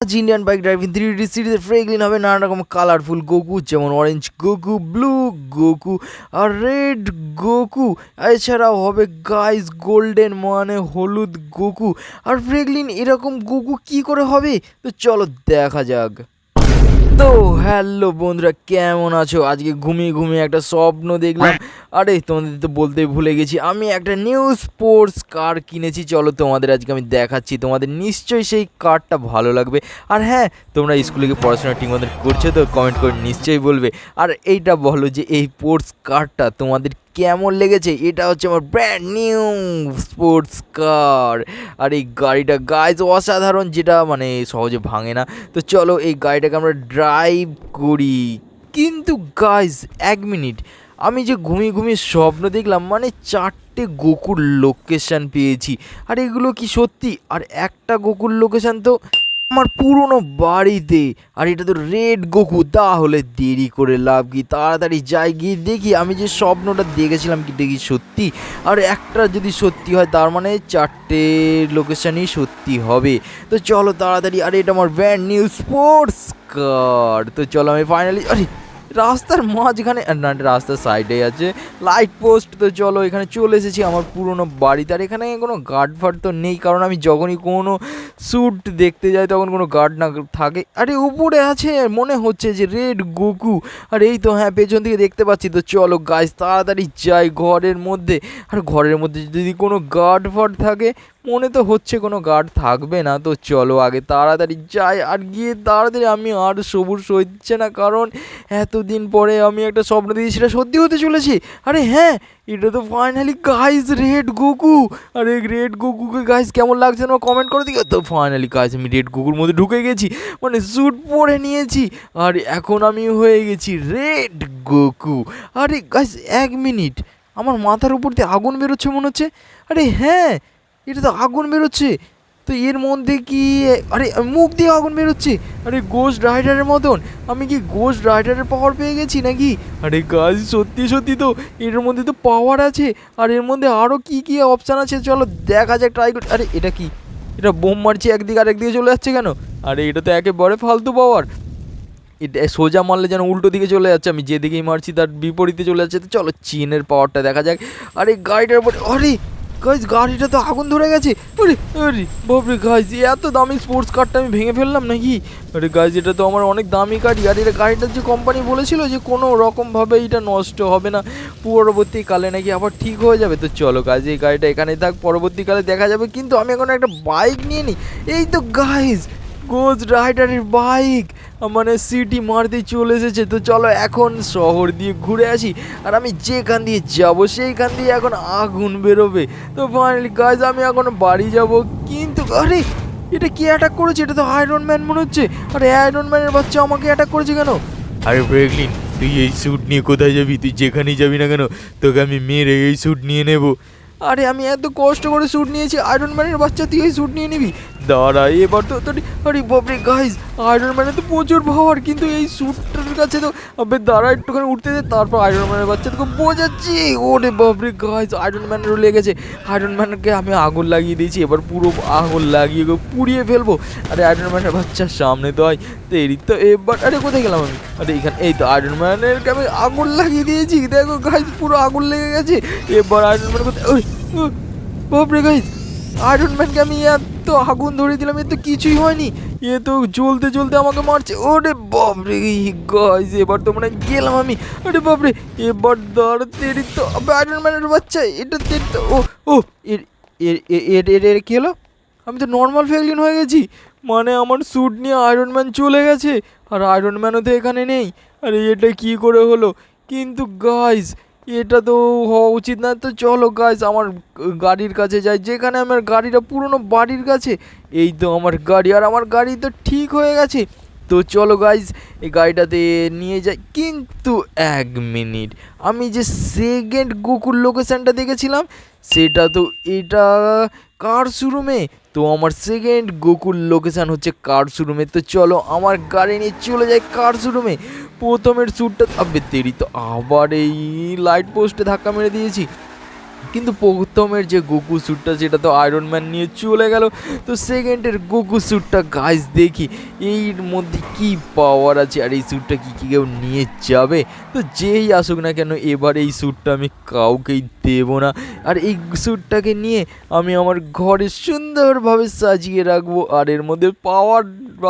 আজ Indian bike driving three D সিরিজের ফ্রেগলিন হবে নানা রকম কালারফুল গোকু যেমন অরেঞ্জ গোকু ব্লু গোকু আর রেড গোকু এছাড়াও হবে গাইস গোল্ডেন মানে হলুদ গোকু আর ফ্রেগলিন এরকম গোকু কি করে হবে? তো চলো দেখা যাক। তো হ্যালো বন্ধুরা, কেমন আছো? আজকে ঘুমিয়ে ঘুমিয়ে একটা স্বপ্ন দেখলাম। আরে, তোমাদের তো বলতে ভুলে গেছি, আমি একটা নিউ স্পোর্টস কার কিনেছি। চলো তোমাদের আজকে আমি দেখাচ্ছি, তোমাদের নিশ্চয়ই সেই কারটা ভালো লাগবে। আর হ্যাঁ তোমরা স্কুলে গিয়ে পড়াশোনা ঠিক মতন করছ তো কমেন্ট করে নিশ্চয়ই বলবে। আর এইটা বলো যে এই স্পোর্টস কারটা তোমাদের কেমন লেগেছে? এটা হচ্ছে আমার ব্র্যান্ড নিউ স্পোর্টস কার আর এই গাড়িটা গাইজ অসাধারণ, যেটা মানে সহজে ভাঙে না। তো চলো, এই গাড়িটাকে আমরা ড্রাইভ করি। কিন্তু গাইজ এক মিনিট আমি যে ঘুমিয়ে ঘুমিয়ে স্বপ্ন দেখলাম মানে চারটে গোকুর লোকেশন পেয়েছি। আর এগুলো কি সত্যি? আর একটা গোকুর লোকেশন তো আমার পুরনো বাড়িতে। আর এটা তো রেড গোকু, তাহলে দেরি করে লাভ কি? তাড়াতাড়ি যাই গিয়ে দেখি, আমি যে স্বপ্নটা দেখেছিলাম কি দেখি সত্যি? আর একটা যদি সত্যি হয়, তার মানে চারটে লোকেশানই সত্যি হবে। তো চলো তাড়াতাড়ি, আরে এটা আমার ব্যান্ড নিউ স্পোর্টস কার তো চলো আমি ফাইনালি আরে রাস্তার মাঝখানে না, রাস্তার সাইডে আছে। লাইট পোস্ট তো চলো, এখানে চলে এসেছি আমার পুরনো বাড়িতে। আর এখানে কোনো গার্ড ফার্ড তো নেই, কারণ আমি যখনই কোনো স্যুট দেখতে যাই, তখন কোনো গার্ড না থাকে। আরে, উপরে আছে মনে হচ্ছে যে রেড গোকু আর এই তো হ্যাঁ পেছন থেকে দেখতে পাচ্ছি। তো চলো গাছ তাড়াতাড়ি যাই ঘরের মধ্যে। আর ঘরের মধ্যে যদি কোনো গার্ড ফার্ড থাকে, মনে তো হচ্ছে কোনো গার্ড থাকবে না। তো চলো, আগে তাড়াতাড়ি যাই। আর গিয়ে তাড়াতাড়ি আমি আর সবুজ সইছে না, কারণ এতদিন পরে আমি একটা স্বপ্ন দিয়েছি সেটা সত্যি হতে চলেছে। আরে হ্যাঁ এটা তো ফাইনালি গাইজ রেড গোকু আরে রেড গোকুকে গাইজ কেমন লাগছে আমার কমেন্ট করে দিকে তো ফাইনালি গাইজ আমি রেড গোকুর মধ্যে ঢুকে গেছি মানে স্যুট পরে নিয়েছি। আর এখন আমি হয়ে গেছি রেড গোকু আরে গাইজ এক মিনিট আমার মাথার উপর দিয়ে আগুন বেরোচ্ছে মনে হচ্ছে। আরে হ্যাঁ এটা তো আগুন বেরোচ্ছে। তো এর মধ্যে কি, আরে মুখ দিয়ে আগুন বেরোচ্ছে। আরে গোস্ট রাইডারের মতন। আমি কি গোস্ট রাইডারের পাওয়ার পেয়ে গেছি নাকি? আরে গাছ সত্যি সত্যি তো, এর মধ্যে তো পাওয়ার আছে। আর এর মধ্যে আরও কি কি অপশান আছে, চলো দেখা যাক ট্রাই করি। আরে, এটা কি? এটা বোম মারছে একদিকে আর একদিকে চলে যাচ্ছে কেন? আরে, এটা তো একেবারে ফালতু পাওয়ার এটা সোজা মারলে যেন উল্টো দিকে চলে যাচ্ছে। আমি যেদিকেই মারছি, তার বিপরীতে চলে যাচ্ছে। তো চলো চীনের পাওয়ারটা দেখা যাক। আরে গাড়িটার উপরে আরে গাইজ গাড়িটা তো আগুন ধরে গেছে। আরে আরে, বাপরে গাইজ এত দামি স্পোর্টস কারটা আমি ভেঙে ফেললাম নাকি? আরে গাইজ এটা তো আমার অনেক দামি গাড়ি। আর এটা গাড়িটার যে কোম্পানি বলেছিল যে কোনো রকমভাবে এটা নষ্ট হবে না, পরবর্তীকালে নাকি আবার ঠিক হয়ে যাবে। তো চলো গাইজ এই গাড়িটা এখানেই থাক, পরবর্তীকালে দেখা যাবে। কিন্তু আমি এখন একটা বাইক নিয়ে নিই। এই তো গাইজ গোজ রাইডারের বাইক। মানে সিটি মারতে চলে এসেছে। তো চলো এখন শহর দিয়ে ঘুরে আসি। আর আমি যেখান দিয়ে যাব, সেইখান দিয়ে এখন আগুন বেরোবে। তো ফাইনালি গাছ আমি এখন বাড়ি যাব। কিন্তু আরে, এটা কি অ্যাটাক করেছে? এটা তো আয়রন ম্যান মনে হচ্ছে। আরে আয়রন ম্যানের বাচ্চা আমাকে অ্যাটাক করেছে কেন? আরে ব্রেকলিন তুই এই স্যুট নিয়ে কোথায় যাবি? তুই যেখানেই যাবি না কেন, তোকে আমি মেরে এই স্যুট নিয়ে নেব। আরে, আমি এত কষ্ট করে শ্যুট নিয়েছি আয়রন ম্যানের বাচ্চা তুই শ্যুট নিয়ে নিবি? দাঁড়া, এবার তো আরে বাপরে গাইজ আয়রন ম্যানের তো প্রচুর পাওয়ার কিন্তু এই স্যুটটার কাছে তো দাঁড়া একটুখানি উঠতে দে, তারপর আয়রন ম্যানের বাচ্চা তোকে বোঝাচ্ছি। ওরে বাপরে গাইজ আয়রন ম্যানেরও লেগেছে। আয়রন ম্যানকে আমি আগুন লাগিয়ে দিয়েছি, এবার পুরো আগুন লাগিয়ে পুড়িয়ে ফেলব। আরে আয়রন ম্যানের বাচ্চার সামনে তো হয় তেরি তো এবার, আরে কোথায় গেলাম আমি? আরে এখানে, এই তো আয়রন ম্যানেরকে আমি আগুন লাগিয়ে দিয়েছি, দেখো গাইজ পুরো আগুন লেগে গেছে। এবার আয়রন ম্যান কোথায় বাপরে গাইজ আয়রন ম্যানকে আমি এত আগুন ধরে দিলাম, এ তো কিছুই হয়নি। এ তো জ্বলতে জ্বলতে আমাকে মারছে। ওরে বাপরে গাইজ এবার তো মানে গেলাম আমি। আরে বাপরে, এবার দাঁড় তেরি তো আয়রন ম্যানের বাচ্চা, এটা তো, ও ও, এর এর, এর- এর এর হলো? আমি তো নর্মাল ফেগলিন হয়ে গেছি। মানে আমার স্যুট নিয়ে আয়রন ম্যান চলে গেছে। আর আয়রন ম্যানও তো এখানে নেই। আরে এটা কি করে হলো? কিন্তু গাইজ এটা তো হওয়া উচিত না। তো চলো গাইজ আমার গাড়ির কাছে যাই। যেখানে আমার গাড়িটা পুরনো বাড়ির কাছে, এই তো আমার গাড়ি। আর আমার গাড়ি তো ঠিক হয়ে গেছে। তো চলো গাইজ এই গাড়িটাতে নিয়ে যাই। কিন্তু এক মিনিট, আমি যে সেকেন্ড গোকুর লোকেশানটা দেখেছিলাম, সেটা তো এটা কার শোরুমে? তো আমার সেকেন্ড গোকুল লোকেশান হচ্ছে কার শোরুমে। তো চলো আমার গাড়ি নিয়ে চলে যায় কার শোরুমে। প্রথমের স্যুটটা থাকবে দেরি, তো আবার এই লাইট পোস্টে ধাক্কা মেরে দিয়েছি। কিন্তু প্রথমের যে গোকু স্যুটটা সেটা তো আয়রন ম্যান নিয়ে চলে গেল, তো সেকেন্ডের গোকু স্যুটটা গাইজ দেখি, এর মধ্যে কি পাওয়ার আছে, আর এই স্যুটটা কি কি কেউ নিয়ে যাবে? তো যেই আসুক না কেন, এবার এই স্যুটটা আমি কাউকেই দেবো না। আর এই স্যুটটাকে নিয়ে আমি আমার ঘরে সুন্দরভাবে সাজিয়ে রাখব, আর এর মধ্যে পাওয়ার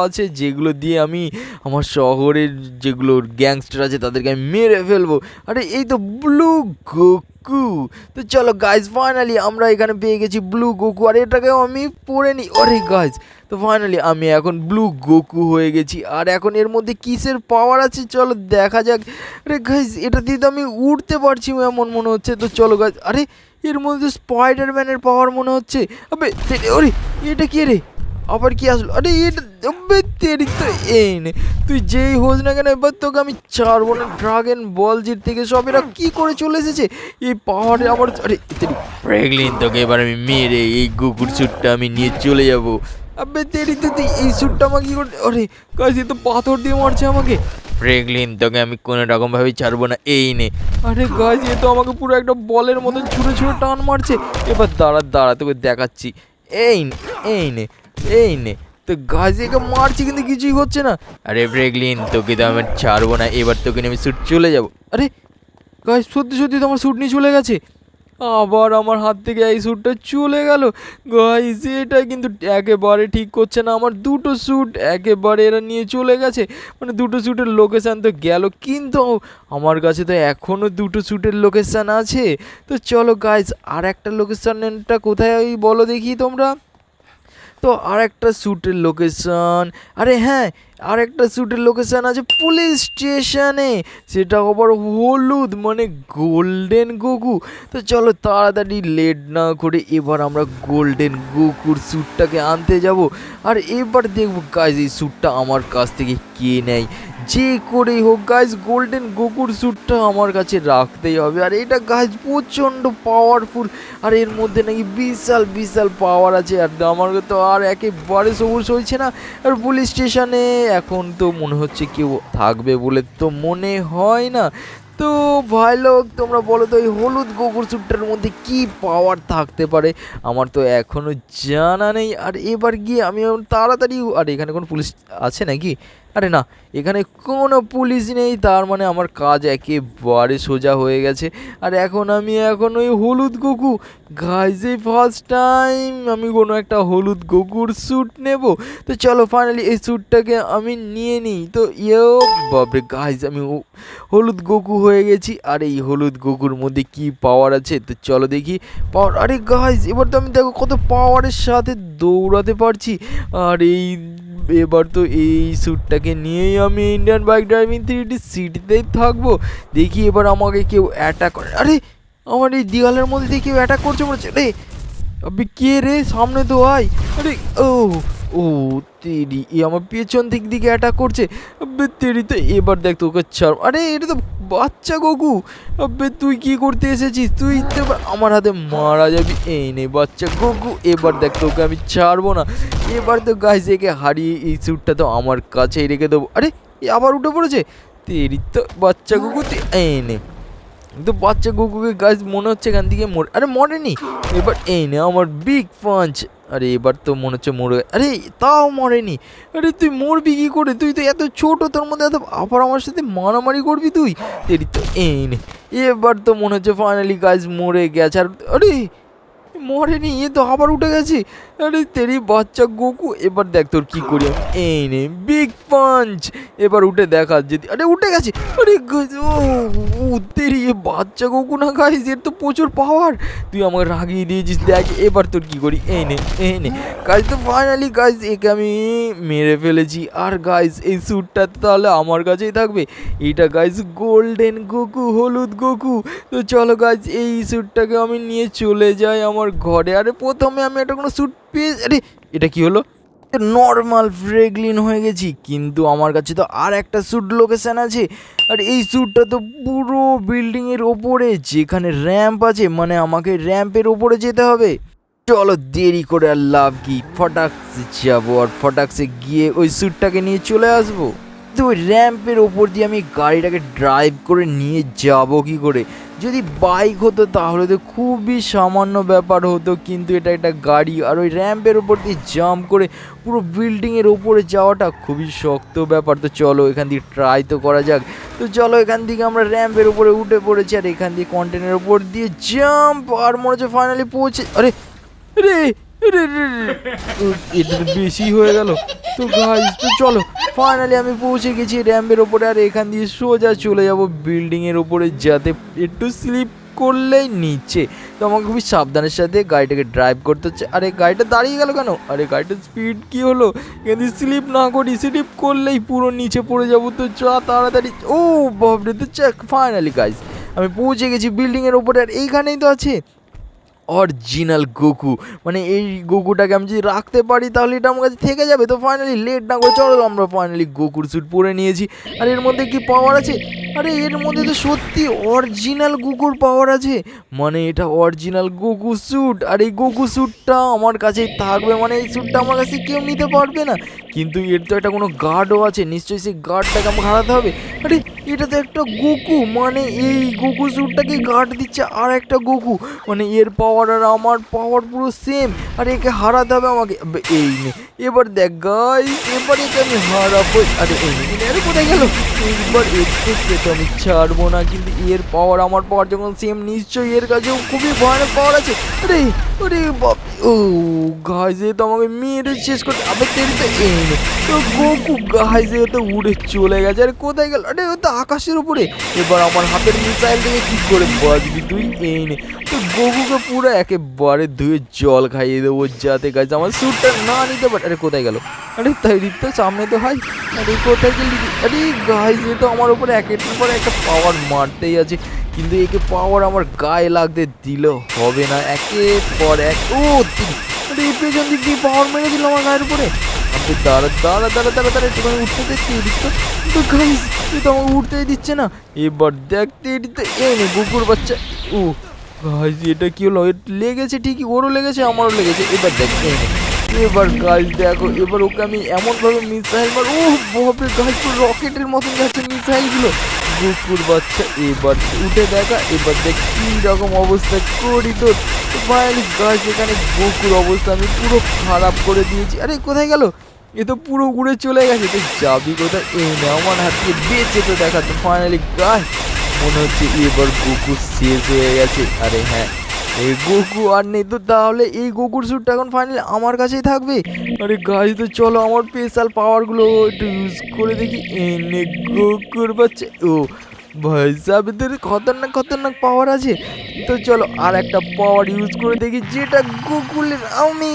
আছে, যেগুলো দিয়ে আমি আমার শহরের যেগুলো গ্যাংস্টার আছে, তাদেরকে আমি মেরে ফেলব। আরে, এই তো ব্লু গোকু তো চলো গাইজ ফাইনালি আমরা এখানে পেয়ে গেছি ব্লু গোকু আর এটাকেও আমি পরে নিই অরে গাইজ তো ফাইনালি আমি এখন ব্লু গোকু হয়ে গেছি। আর এখন এর মধ্যে কিসের পাওয়ার আছে? চলো দেখা যাক। আরে গাইজ এটা দিয়ে তো আমি উঠতে পারছি এমন মনে হচ্ছে। তো চলো গাইজ আরে এর মধ্যে স্পাইডারম্যানের পাওয়ার মনে হচ্ছে। আবে ওরে, এটা কে রে? আবার কি আসলো? আরে এই নে তুই যেই হোস না কেন এবার তোকে আমি ছাড়বো না ড্রাগন বল জির থেকে সব এরা কি করে চলে এসেছে? এই পাহাড়ে আবার আরে তেরি প্রেগলিন তোকে এবার আমি মেরে এই কুকুর স্যুটটা আমি নিয়ে চলে যাব। আবে তেরি তো তুই এই স্যুটটা আমাকে কি করে আরে কাজ তো পাথর দিয়ে মারছে আমাকে। প্রেগলিন তোকে আমি কোনো রকম ভাবে ছাড়বো না এই নে। আরে গাছ এ তো আমাকে পুরো একটা বলের মতন ছুঁড়ে ছুঁড়ে টান মারছে। এবার দাঁড়া দাঁড়া তোকে দেখাচ্ছি। এই নে এই নে। এই নে, তো গাজিকে মারছি কিন্তু কিছুই হচ্ছে না। আরে ব্রেগলিন, তোকে তো আমি ছাড়বো না, এবার তোকে আমি শ্যুট চলে যাব। আরে গাছ সত্যি সত্যি তো আমার স্যুট নিয়ে চলে গেছে। আবার আমার হাত থেকে এই স্যুটটা চলে গেল। গাইস, এটা কিন্তু একেবারে ঠিক করছে না আমার দুটো স্যুট একেবারে এরা নিয়ে চলে গেছে। মানে দুটো স্যুটের লোকেশান তো গেল, কিন্তু আমার কাছে তো এখনও দুটো স্যুটের লোকেশান আছে। তো চলো, গাইস আর একটা লোকেশানটা কোথায় বলো দেখি তোমরা। তো আর একটা স্যুটের লোকেশান আরে হ্যাঁ আর একটা স্যুটের লোকেশান আছে পুলিশ স্টেশনে সেটা আবার হলুদ মানে গোল্ডেন গোকু তো চলো তাড়াতাড়ি লেট না করে এবার আমরা গোল্ডেন গোকুর স্যুটটাকে আনতে যাব। আর এবার দেখব কাজ এই স্যুটটা আমার কাছ থেকে কে নেয়? যে করেই হোক গাইজ গোল্ডেন গোকুর স্যুটটা আমার কাছে রাখতেই হবে। আর এটা গাইজ প্রচণ্ড পাওয়ারফুল আর এর মধ্যে নাকি বিশাল বিশাল পাওয়ার আছে। আর আমার তো আর একেবারে সবুজ হয়েছে না। আর পুলিশ স্টেশনে এখন তো মনে হচ্ছে কেউ থাকবে বলে তো মনে হয় না। তো ভাই লোক, তোমরা বলো তো, এই হলুদ গোবর স্যুটটার মধ্যে কি পাওয়ার থাকতে পারে? আমার তো এখনও জানা নেই। আর এবার গিয়ে আমি তাড়াতাড়ি, আর এখানে কোনো পুলিশ আছে নাকি? আরে না, এখানে কোনো পুলিশ নেই, তার মানে আমার কাজ একেবারে সোজা হয়ে গেছে। আর এখন আমি এখন ওই হলুদ গোকু গাইজে ফার্স্ট টাইম আমি কোনো একটা হলুদ গোকুর স্যুট নেব। তো চলো ফাইনালি এই স্যুটটাকে আমি নিয়ে নিই। তো ইয়েও বাপরে গাইজ আমি হলুদ গোকু হয়ে গেছি। আর এই হলুদ গোকুর মধ্যে কি পাওয়ার আছে? তো চলো দেখি। পাওয়ার আরে গাইজ এবার তো আমি দেখো কত পাওয়ারের সাথে দৌড়াতে পারছি। আর এই এবার তো এই স্যুটটাকে নিয়েই আমি Indian bike driving three D সিটিতেই থাকব। দেখি এবার আমাকে কেউ অ্যাটাক করে। আরে, আমার এই দিওয়ালের মধ্যে দিয়ে কেউ অ্যাটাক করছে মনে হচ্ছে। রে আবে কে রে? সামনে তো আয়। আরে, ও ও তেরি, এ আমার পেছন দিক দিকে অ্যাটাক করছে। তেরি, তো এবার দেখ তোকে ছাড়। আরে, এটা তো বাচ্চা গগু। তুই কি করতে এসেছিস? তুই তো আমার হাতে মারা যাবি। এই নে, বাচ্চা গগু, এবার দেখ তোকে আমি ছাড়বো না। এবার তো গাছ একে হারিয়ে এই স্যুটটা তো আমার কাছেই রেখে দেবো। আরে, এ আবার উঠে পড়েছে? তেরি, তো বাচ্চা গগু, তুই এই নে। তো বাচ্চা গুকুকে গাছ মনে হচ্ছে এখান থেকে মরে আরে, মরেনি। এবার এই নে, আমার বিগ পাঞ্চ আরে, এবার তো মনে হচ্ছে মরে আরে, তাও মরেনি। আরে, তুই মরবি কি করে? তুই তো এত ছোট, তোর মধ্যে এত আবার আমার সাথে মারামারি করবি তুই? তেরি তো এই এবার তো মনে হচ্ছে ফাইনালি গাছ মরে গেছে। আর, আরে মরেনি এ তো আবার উঠে গেছে। আরে তেরি বাচ্চা গোকু এবার দেখ তোর কি করি এই নে বিগ পাঞ্চ এবার উঠে দেখা যদি আরে উঠে গেছে। আরে ও, তেরি এ বাচ্চা গোকু না গাইস এর তো প্রচুর পাওয়ার তুই আমাকে রাগিয়ে দিয়েছিস দেখ এবার তোর কি করি। এই নে এই নে। গাইজ তো ফাইনালি গাইজ একে আমি মেরে ফেলেছি। আর গাইজ এই স্যুটটা তাহলে আমার কাছেই থাকবে। এটা গাইজ গোল্ডেন গোকু হলুদ গোকু। তো চলো গাইজ এই স্যুটটাকে আমি নিয়ে চলে যাই আমার ঘরে। আরে প্রথমে আমি একটা কোনো স্যুট পেয়ে আরে, এটা কি হলো? নর্মাল ফ্রেগলিন হয়ে গেছি, কিন্তু আমার কাছে তো আর একটা স্যুট লোকেশান আছে। আর এই স্যুটটা তো পুরো বিল্ডিংয়ের ওপরে, যেখানে র্যাম্প আছে মানে আমাকে র্যাম্পের ওপরে যেতে হবে। চলো দেরি করে আর লাভ কি, ফটাক্সে যাব আর ফটাক্সে গিয়ে ওই স্যুটটাকে নিয়ে চলে আসব। তো ওই র্যাম্পের ওপর দিয়ে আমি গাড়িটাকে ড্রাইভ করে নিয়ে যাব কি করে? যদি বাইক হতো তাহলে তো খুবই সামান্য ব্যাপার হতো কিন্তু এটা একটা গাড়ি। আর ওই র্যাম্পের ওপর দিয়ে জাম্প করে পুরো বিল্ডিংয়ের ওপরে যাওয়াটা খুবই শক্ত ব্যাপার। তো চলো এখান দিয়ে ট্রাই তো করা যাক। তো চলো এখান থেকে আমরা র্যাম্পের উপরে উঠে পড়েছি আর এখান দিয়ে কন্টেনের ওপর দিয়ে জাম্প আর মনে হচ্ছে ফাইনালি পৌঁছে আরে রে! রে রে রে। ও, এটা বেশি হয়ে গেল। তো গাইস তো চলো ফাইনালি আমি পৌঁছে গেছি র্যাম্পের ওপরে। আর এখান দিয়ে সোজা চলে যাব বিল্ডিং এর ওপরে, যাতে একটু স্লিপ করলেই নিচে। তো আমাকে খুবই সাবধানের সাথে গাড়িটাকে ড্রাইভ করতে হচ্ছে। আরে, গাড়িটা দাঁড়িয়ে গেল কেন? আরে, গাড়িটার স্পিড কি হলো? দিয়ে স্লিপ না করি স্লিপ করলেই পুরো নিচে পড়ে যাব তো। চা তাড়াতাড়ি। ও বাবরে তো চেক ফাইনালি গাইস আমি পৌঁছে গেছি বিল্ডিং এর ওপরে। আর এইখানেই তো আছে অরিজিনাল গোকু। মানে এই গোকুটাকে আমি যদি রাখতে পারি, তাহলে এটা আমার কাছে থেকে যাবে। তো ফাইনালি লেট না করে চলো, আমরা ফাইনালি গোকুর স্যুট পরে নিয়েছি। আর এর মধ্যে কি পাওয়ার আছে? আরে এর মধ্যে তো সত্যি অরিজিনাল গোকুর পাওয়ার আছে। মানে এটা অরিজিনাল গোকু স্যুট আর এই গোকু স্যুটটা আমার কাছে থাকবে। মানে এই স্যুটটা আমার কাছে কেউ নিতে পারবে না। কিন্তু এর তো একটা কোনো গার্ডও আছে। নিশ্চয়ই সেই গার্ডটাকে আমাকে হারাতে হবে। আরে, এটা তো একটা গোকু। মানে এই গোকু স্যুটটাকে গার্ড দিচ্ছে আর একটা গোকু। মানে এর পাওয়ার আর আমার পাওয়ার পুরো সেম আর একে হারাতে হবে আমাকে। এই নে। এবার দেখ গাই এবার একে আমি হারাবো আরে আরে কোথায় গেল? এবার থেকে তো আমি ছাড়বো না, কিন্তু এর পাওয়ার আমার পাওয়ার যখন সেম নিশ্চয়ই এর কাছেও খুবই ভয়ানক পাওয়ার আছে। আরে আরে বাপ, ও গাইস এ তো আমাকে মেরে শেষ করতে আবে তো, এই নে। তো গোকু গাইস এ তো উড়ে চলে গেছে। আরে কোথায় গেল? আরে ও তো আকাশের উপরে। এবার আমার হাতের মিসাইল থেকে কি করে বাজবি তুই? এই নে। তো গোকুকে পুরো একেবারে ধুয়ে জল খাইয়ে দেবো যাতে গাছ আমার স্যুটটা না নিতে পারে। আরে, কোথায় গেল? আরে, তাই তো সামনে তো হয়। আরে, কোথায় গেলি আরে এ তো আমার উপরে একের পর একটা পাওয়ার মারতেই আছে। কিন্তু একে পাওয়ার আমার গায়ে লাগতে দিলেও হবে না। একের পর এক ও আরে পেছন দিক দিয়ে পাওয়ার মেরে দিল আমার গায়ের উপরে। আপনি দাঁড়া দাঁড়া দাঁড়া দাঁড়া দাঁড়া উঠতে দেখছি এদিক তো। গাইস তো আমাকে উঠতেই দিচ্ছে না। এবার দেখতে এটি তো এই নে কুকুর বাচ্চা ও গাইস এটা কি হলো? লেগেছে ঠিকই, ওরও লেগেছে, আমারও লেগেছে। এবার দেখ, এবার গাইস দেখো, এবার ওকে আমি এমনভাবে মিসাইল মার ও বাপরে গাইস রকেটের মতন যাচ্ছে মিসাইলগুলো কুকুর বাচ্চা, এবার উঠে দেখা, এবার দেখ কি রকম অবস্থা করি তোর। ফাইনালি গাছ এখানে গোকুর অবস্থা আমি পুরো খারাপ করে দিয়েছি। আরে, কোথায় গেল? এ তো পুরো উড়ে চলে গেছে। তো যাবি কোথায়? এই না, আমার হাত থেকে বেঁচে তো দেখা তো ফাইনালি গাছ মনে হচ্ছে এবার গোকু শেষ হয়ে গেছে। আরে হ্যাঁ এই গোকু আর নেই তো, তাহলে এই গোকুর স্যুটটা এখন ফাইনালি আমার কাছেই থাকবে? আরে গাছ তো চলো আমার স্পেশাল পাওয়ারগুলো একটু ইউজ করে দেখি। এনে গোকুর বাচ্চা। ও, ভাই সাহেব, এদের খতরনাক খতরনাক পাওয়ার আছে। তো চলো আর একটা পাওয়ার ইউজ করে দেখি, যেটা গোকুলের আমি।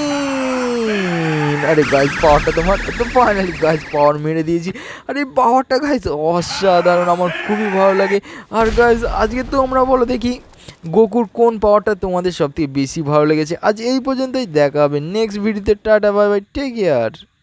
আরে গাছ পাওয়ারটা তোমার তো ফাইনালি গাছ পাওয়ার মেরে দিয়েছি। আর এই পাওয়ারটা গাইজ অসাধারণ, আমার খুবই ভালো লাগে। আর গাইজ আজকে তো আমরা বলো দেখি, গোকুর কোন পাওয়ারটা তোমাদের সবথেকে বেশি ভালো লেগেছে? আজ এই পর্যন্তই, দেখা হবে নেক্সট ভিডিওতে tata bye bye take care